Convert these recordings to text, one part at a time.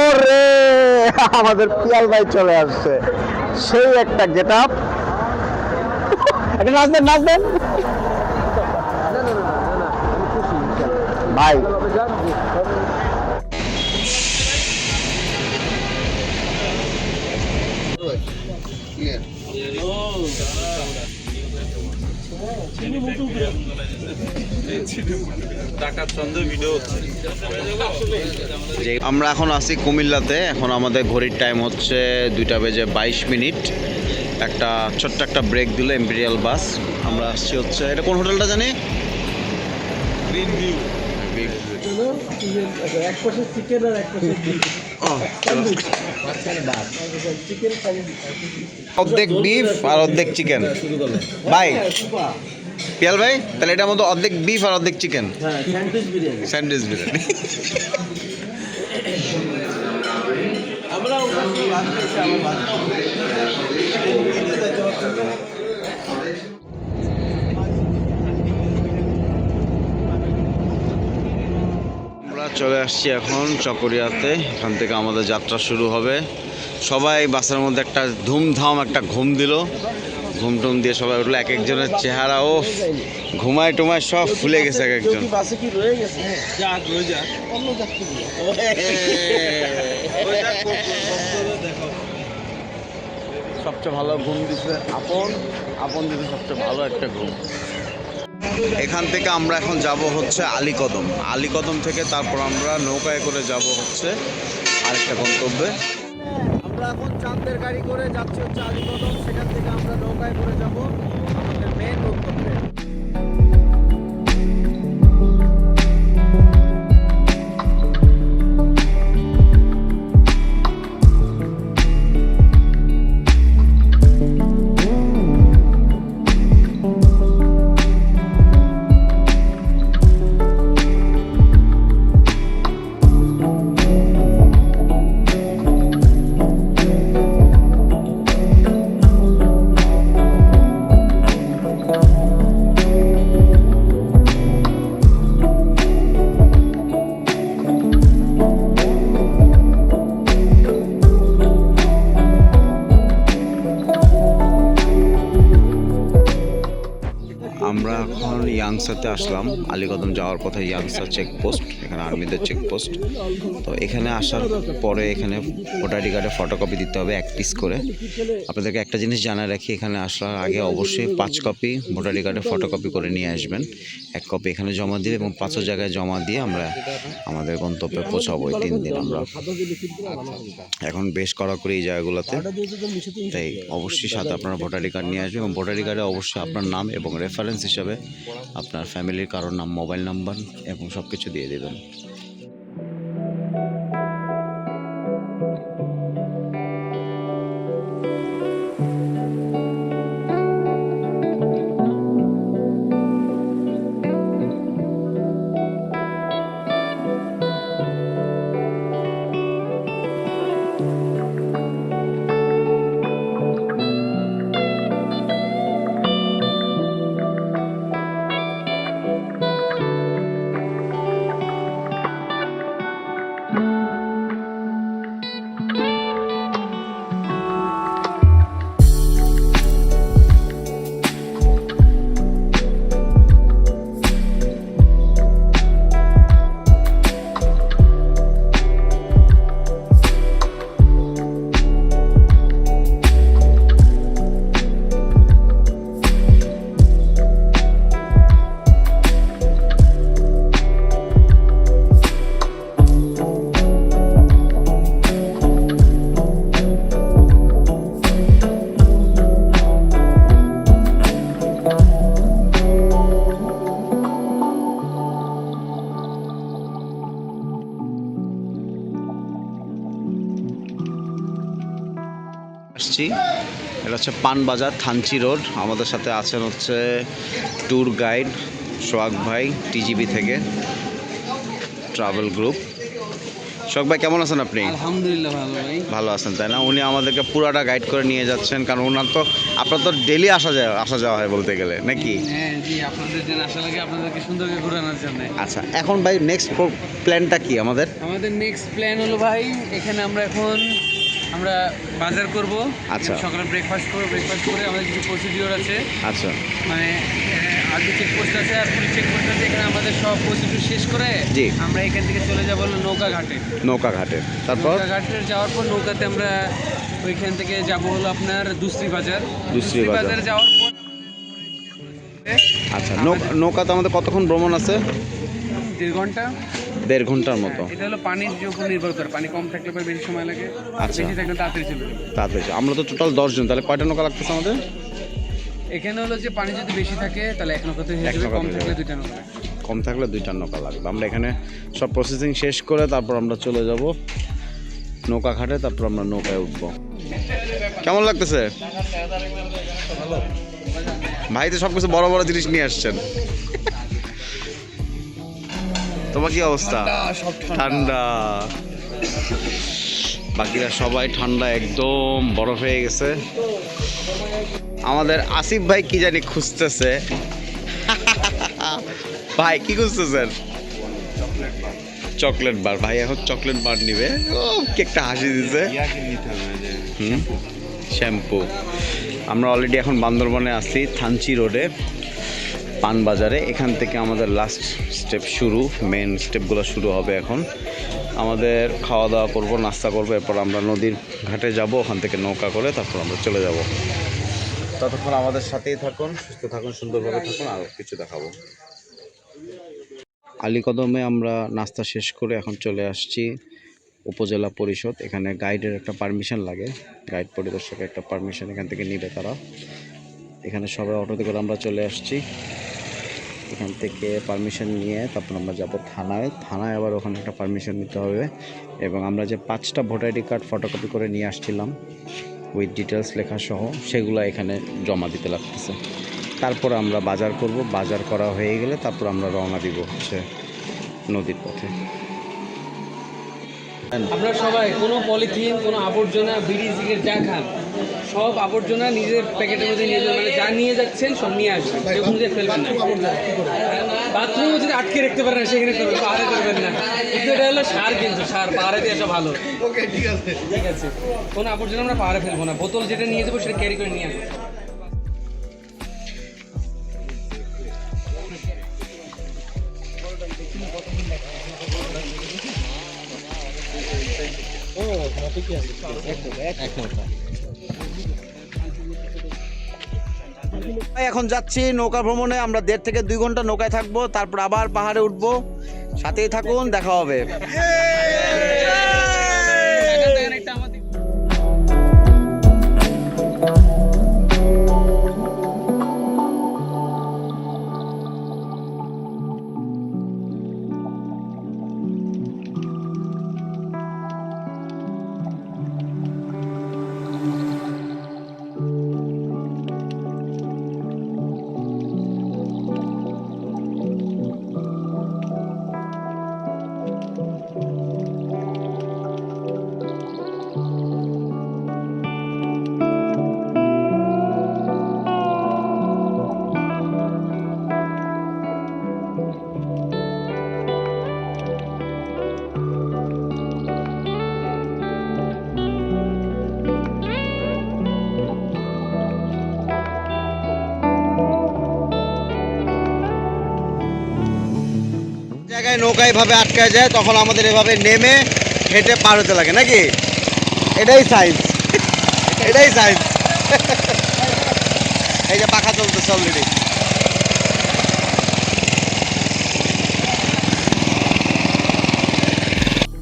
ওরে, আমাদের পিয়াল ভাই চলে আসছে। সেই একটা গেট আপ একটা নাচ দেন নাচ দেন ভাই যে আমরা এখন আছি কুমিল্লাতে। এখন আমাদের ঘড়ির টাইম হচ্ছে দুইটা বেজে বাইশ মিনিট। একটা ছোট্ট একটা ব্রেক দিল এম্পেরিয়াল বাস আমরা আসছি হচ্ছে এটা কোন হোটেলটা জানি? গ্রিন ভিউ অর্ধেক বিফ আর অর্ধেক চিকেন ভাই পিয়াল ভাই তাহলে এটার মধ্যে অর্ধেক বিফ আর অর্ধেক চিকেন স্যান্ডউইচ বিরিয়ানি। আমরা চলে আসছি এখন চকরিয়াতে এখান থেকে আমাদের যাত্রা শুরু হবে। সবাই বাসের মধ্যে একটা ধুমধাম একটা ঘুম দিল। ঘুম টুম দিয়ে সবাই উঠল এক একজনের চেহারা ও ঘুমায় টুমায় সব ফুলে গেছে এক একজন। সবচেয়ে ভালো ঘুম দিছে আপন আপন দিতে সবচেয়ে ভালো একটা ঘুম। এখান থেকে আমরা এখন যাব হচ্ছে আলীকদম। আলীকদম থেকে তারপর আমরা নৌকায় করে যাব হচ্ছে আরেকটা গন্তব্যে। আমরা এখন চান্দের গাড়ি করে যাচ্ছি হচ্ছে আলিকদম। সেখান থেকে আমরা নৌকায় করে যাব আমাদের মেন গন্তব্যে ইয়াংসাতে আসলাম। আলীকদম যাওয়ার পথে ইয়াংসা চেকপোস্ট এখানে আর্মিদের চেকপোস্ট তো এখানে আসার পরে এখানে ভোটার আইডি কার্ডে ফটোকপি দিতে হবে, এক পিস করে। আপনাদেরকে একটা জিনিস জানায় রাখি, এখানে আসার আগে অবশ্যই পাঁচ কপি ভোটার আইডি কার্ডে ফটোকপি করে নিয়ে আসবেন। এক কপি এখানে জমা দিয়ে এবং পাঁচও জায়গায় জমা দিয়ে আমরা আমাদের গন্তব্যে পৌঁছাবো এই তিন দিন আমরা। এখন বেশ কড়াকড়ি এই জায়গাগুলোতে। তাই অবশ্যই সাথে আপনারা ভোটার আইডি কার্ড নিয়ে আসবেন এবং ভোটার আইডি কার্ডে অবশ্যই আপনার নাম এবং রেফারেন্স হিসাবে আপনার ফ্যামিলির কারোর নাম মোবাইল নাম্বার এবং সব কিছু দিয়ে দেবেন। যাচ্ছি এটা হচ্ছে পানবাজার থানচি রোড। আমাদের সাথে আছেন হচ্ছে ট্যুর গাইড সোহাগ ভাই টিজিবি থেকে ট্রাভেল গ্রুপ। সোহাগ ভাই কেমন আছেন আপনি? আলহামদুলিল্লাহ ভালো ভাই। ভালো আছেন তাই না? উনি আমাদেরকে পুরাটা গাইড করে নিয়ে যাচ্ছেন কারণ ওনার তো আপনার তো ডেলি আসা যায় আসা যাওয়া হয় বলতে গেলে নাকি? হ্যাঁ জি আপনাদের জন্য আশা লাগে আপনাদেরকে সুন্দর করে ঘোরানোর জন্য। আচ্ছা এখন ভাই নেক্সট প্ল্যানটা কি আমাদের? আমাদের নেক্সট প্ল্যান হলো ভাই এখানে আমরা এখন আমরা বাজার করব আচ্ছা। সকালে ব্রেকফাস্ট করব ব্রেকফাস্ট করে আমাদের কিছু প্রসিডিওর আছে। আচ্ছা। মানে আগে চেকপোস্ট আছে আর পুলিশ চেকপোস্ট আছে এখানে আমাদের সব প্রসিডিওর শেষ করে জি। আমরা এখান থেকে চলে যাব নৌকা ঘাটে। নৌকা ঘাটে। তারপর? নৌকা ঘাটে যাওয়ার পর নৌকাতে আমরা ওইখান থেকে যাব হলো আপনার দুশ্রী বাজার। দুশ্রী বাজার। যাওয়ার পর আচ্ছা নৌকা নৌকাতে আমাদের কতক্ষণ ভ্রমণ আছে? দেড় ঘণ্টা। দেড় ঘণ্টার মতো। এটা হলো পানির উপর নির্ভর করে। পানি কম থাকলে পরে বেশি সময় লাগে আচ্ছা। বেশি থাকলে তাড়াতাড়ি চলে যাবে তাড়াতাড়ি আমরা তো টোটাল দশজন তাহলে কয়টা নৌকা লাগতেছে আমাদের? এখানে হলো যে পানি যদি বেশি থাকে তাহলে এক নৌকাতে হয়ে যাবে কম থাকলে। দুইটা নৌকা কম থাকলে দুইটা নৌকা লাগবে। আমরা এখানে সব প্রসেসিং শেষ করে তারপর আমরা চলে যাব নৌকা ঘাটে তারপর আমরা নৌকায় উঠব। কেমন লাগতেছে? ভাই তো সব কিছু বড় বড় জিনিস নিয়ে আসছেন। তোমার কি অবস্থা? ঠান্ডা বাকিরা সবাই ঠান্ডা একদম বরফ হয়ে গেছে। আমাদের আসিফ ভাই কি জানি খুঁজতেছে। ভাই কি খুঁজতেছেন? Chocolate bar. ভাই এখন চকলেট বার নিবে। ও কি একটা হাসি দিছে। শ্যাম্পু। আমরা অলরেডি এখন বান্দরবনে আছি থানচি রোডে। পান বাজারে এখান থেকে আমাদের লাস্ট স্টেপ শুরু মেন স্টেপগুলো শুরু হবে এখন। আমাদের খাওয়া দাওয়া করব, নাস্তা করব, এরপর আমরা নদীর ঘাটে যাব, ওখান থেকে নৌকা করে তারপর আমরা চলে যাব। ততক্ষণ আমাদের সাথেই থাকুন, সুস্থ থাকুন, সুন্দরভাবে থাকুন, আর কিছু দেখাবো। আলীকদমে আমরা নাস্তা শেষ করে এখন চলে আসছি উপজেলা পরিষদ। এখানে গাইডের একটা পারমিশন লাগে। গাইড পরিদর্শকের একটা পারমিশন এখান থেকে নিবে তারা। এখানে সবাই অটোতে করে আমরা চলে আসছি। এখান থেকে পারমিশন নিয়ে তারপর আমরা যাব থানায়। থানায় আবার ওখানে একটা পারমিশন নিতে হবে। এবং আমরা যে পাঁচটা ভোটার আইডি কার্ড ফটোকপি করে নিয়ে আসছিলাম উইথ ডিটেলস লেখা সহ, সেগুলো এখানে জমা দিতে লাগতেছে। তারপর আমরা বাজার করব। বাজার করা হয়ে গেলে তারপর আমরা রওনা দিব হচ্ছে নদীর পথে। আপনারা সবাই কোনো পলিথিন কোনো আবর্জনা বিড়ি সিগারেট যা খান সব আবর্জনা নিজের প্যাকেটের মধ্যে নিয়ে যাবেন। মানে যা নিয়ে যাচ্ছেন সব নিয়ে আসবেন। কেউ নিজে ফেলবেন না। বাথরুমে যদি আটকে রাখতে পারেন সেখানে করবেন পাহাড়ে করবেন না। কিন্তু এটা হলো সার কিন্তু সার। পাহাড়ে দিয়ে আসা ভালো। ওকে ঠিক আছে। ঠিক আছে। কোনো আবর্জনা আমরা পাহাড়ে ফেলব না। বোতল যেটা নিয়ে যাব সেটা ক্যারি করে নিয়ে আসব। এখন যাচ্ছি নৌকা ভ্রমণে। আমরা দেড় থেকে দুই ঘণ্টা নৌকায় থাকব তারপর আবার পাহাড়ে উঠবো। সাথেই থাকুন দেখা হবে। জায়গায় নৌকা এভাবে আটকায় যায়, তখন আমাদের এভাবে নেমে হেঁটে পার হতে লাগে, নাকি? এটাই সাইন্স এটাই সাইন্স এই যে পাখা চলতেছে already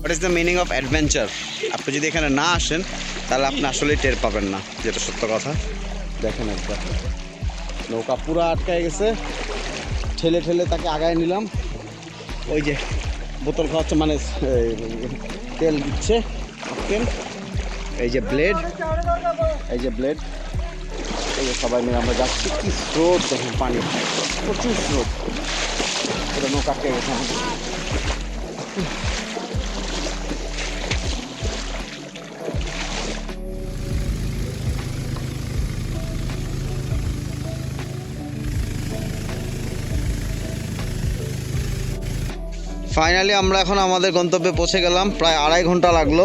what is the meaning of adventure আপনি যদি এখানে না আসেন, তাহলে আপনি আসলেই টের পাবেন না, যেটা সত্য কথা। দেখেন একবার। নৌকা পুরো আটকায় গেছে। ঠেলে ঠেলে তাকে আগায় নিলাম। ওই যে বোতল খাওয়াচ্ছে মানে তেল দিচ্ছে এই যে ব্লেড, এই যে ব্লেড। এই যে সবাই মিলে আমরা যাচ্ছি। কি স্রোত দেখুন পানি। প্রচুর স্রোত। নৌকা গেছে ফাইনালি আমরা এখন আমাদের গন্তব্যে পৌঁছে গেলাম। প্রায় আড়াই ঘণ্টা লাগল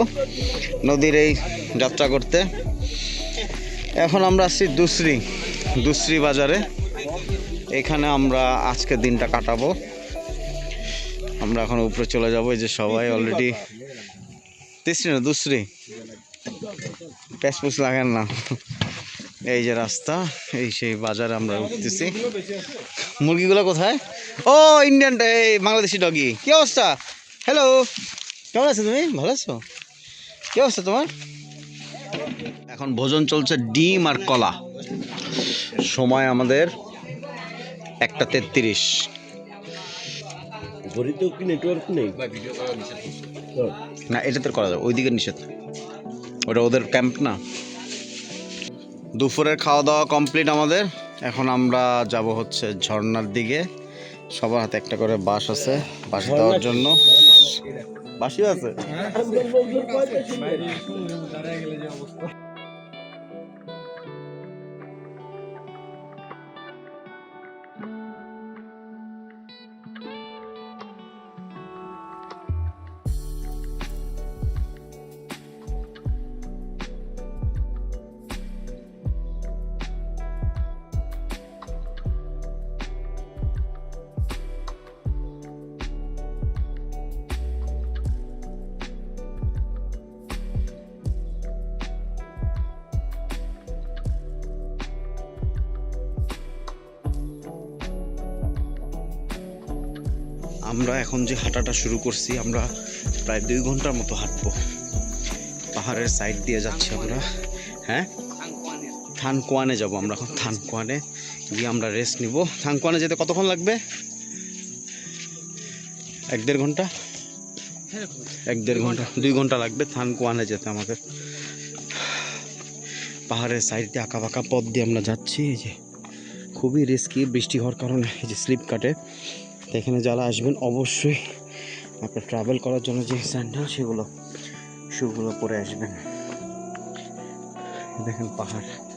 নদীর এই যাত্রা করতে। এখন আমরা আসছি দুশ্রী দুশ্রী বাজারে। এখানে আমরা আজকের দিনটা কাটাবো। আমরা এখন উপরে চলে যাব, এই যে সবাই অলরেডি তিসরি না, দুসরি? প্যাসপুস লাগেন না। এই যে রাস্তা, এই সেই বাজারে আমরা উঠতেছি। মুরগিগুলো কোথায়? ও ইন্ডিয়ান এই বাংলাদেশি ডগি কী অবস্থা? হ্যালো কেমন আছো তুমি? ভালো আছো? কী অবস্থা তোমার? এখন ভোজন চলছে ডিম আর কলা। সময় আমাদের একটা তেত্রিশ। ঘড়িতেও কি নেটওয়ার্ক নেই? না এটাতে করা যাবে ওইদিকে নিষেধ। ওটা ওদের ক্যাম্প না। দুপুরের খাওয়া দাওয়া কমপ্লিট আমাদের। এখন আমরা যাব হচ্ছে ঝর্ণার দিকে। সবার হাতে একটা করে বাস আছে বাঁশ দেওয়ার জন্য। বাঁশিও আছে? আমরা এখন যে হাঁটাটা শুরু করছি, আমরা প্রায় দুই ঘণ্টার মতো হাঁটবো। পাহাড়ের সাইড দিয়ে যাচ্ছি আমরা। হ্যাঁ? থানকোয়ানে যাব আমরা এখন, থানকোয়ানে। গিয়ে আমরা রেস্ট নিব। থানকোয়ানে যেতে কতক্ষণ লাগবে? এক দেড় ঘণ্টা? এক দেড় ঘণ্টা, দুই ঘণ্টা লাগবে থানকোয়ানে যেতে আমাদের। পাহাড়ের সাইড দিয়ে আঁকা বাঁকা পথ দিয়ে আমরা যাচ্ছি। এই যে খুবই রিস্কি বৃষ্টি হওয়ার কারণে, এই যে স্লিপ কাটে। তো এখানে যারা আসবেন, অবশ্যই আপনার ট্রাভেল করার জন্য যে স্যান্ডেল সেগুলো শুগুলো পরে আসবেন। দেখেন পাহাড়।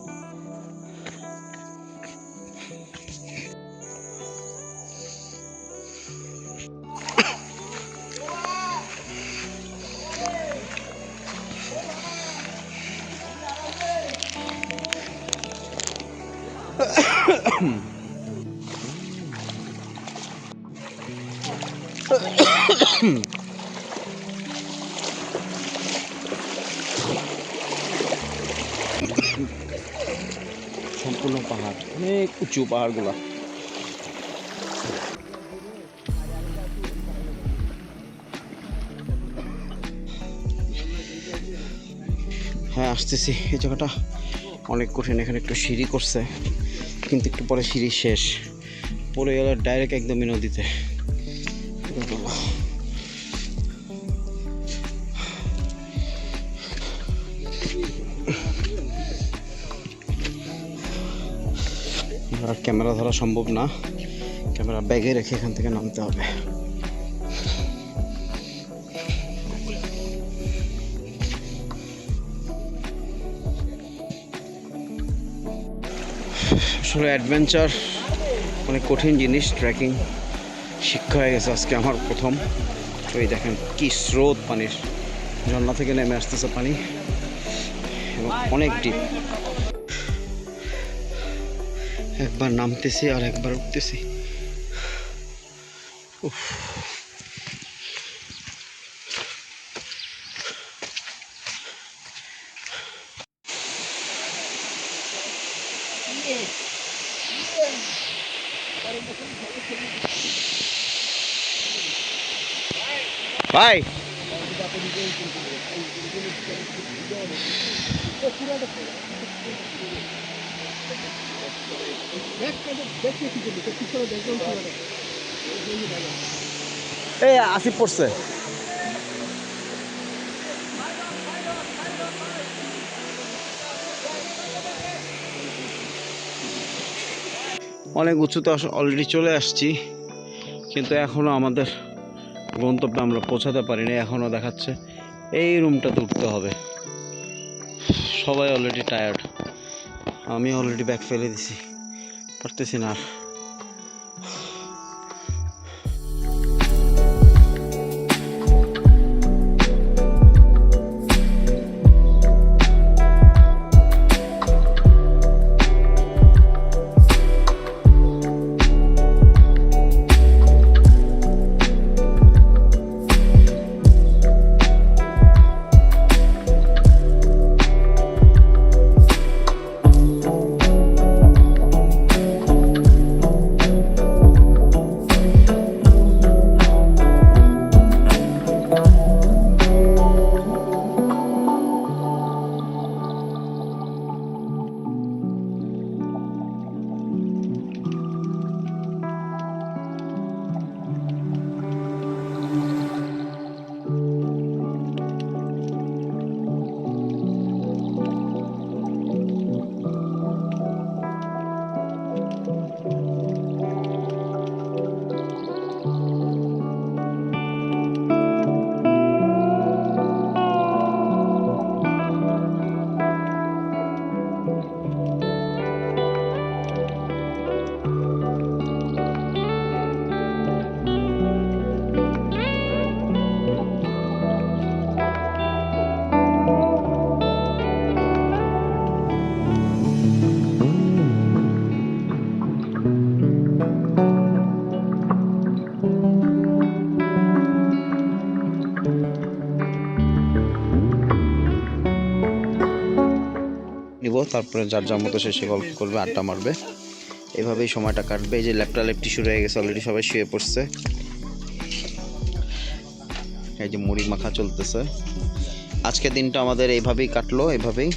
সম্পূর্ণ পাহাড়, অনেক উঁচু পাহাড়গুলা। হ্যাঁ আসতেছি। এই জায়গাটা অনেক কঠিন, এখানে একটু সিঁড়ি করছে, কিন্তু একটু পরে সিঁড়ি শেষ। পরে গেলে ডাইরেক্ট একদমই নদীতে। ক্যামেরা ধরা সম্ভব না। ক্যামেরা ব্যাগে রেখে এখান থেকে নামতে হবে। আসলে অ্যাডভেঞ্চার অনেক কঠিন জিনিস ট্রেকিং শিক্ষা হয়ে গেছে আজকে আমার প্রথম। এই দেখেন কি স্রোত পানির। ঝর্ণা থেকে নেমে আসতেছে পানি। এবং অনেক ডিপ একবার নামতেছি আর একবার উঠতেছি উফ। ভাই এই পড়ছে। অনেক উঁচুতে অলরেডি চলে আসছি, কিন্তু এখনও আমাদের গন্তব্যে আমরা পৌঁছাতে পারিনি, এখনও দেখাচ্ছে এই রুমটাতে উঠতে হবে। সবাই অলরেডি টায়ার্ড আমি অলরেডি ব্যাগ ফেলে দিছি। পারতেছি না আর। নিব, তারপরে যার যার মতো শেষে গল্প করবে, আড্ডা মারবে। এভাবেই সময়টা কাটবে। এই যে ল্যাপটা ল্যাপটি শুরু হয়ে গেছে অলরেডি সবাই শুয়ে পড়ছে। এই যে মুড়ি মাখা চলতেছে। আজকের দিনটা আমাদের এইভাবেই কাটলো, এইভাবেই।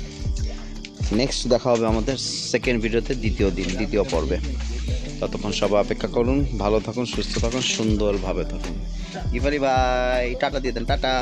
নেক্সট দেখা হবে আমাদের সেকেন্ড ভিডিওতে, দ্বিতীয় দিন, দ্বিতীয় পর্বে। ততক্ষণ সবাই অপেক্ষা করুন, ভালো থাকুন, সুস্থ থাকুন, সুন্দরভাবে থাকুন। ইফারি ভাই, টাটা দিয়ে দেন, টাটা।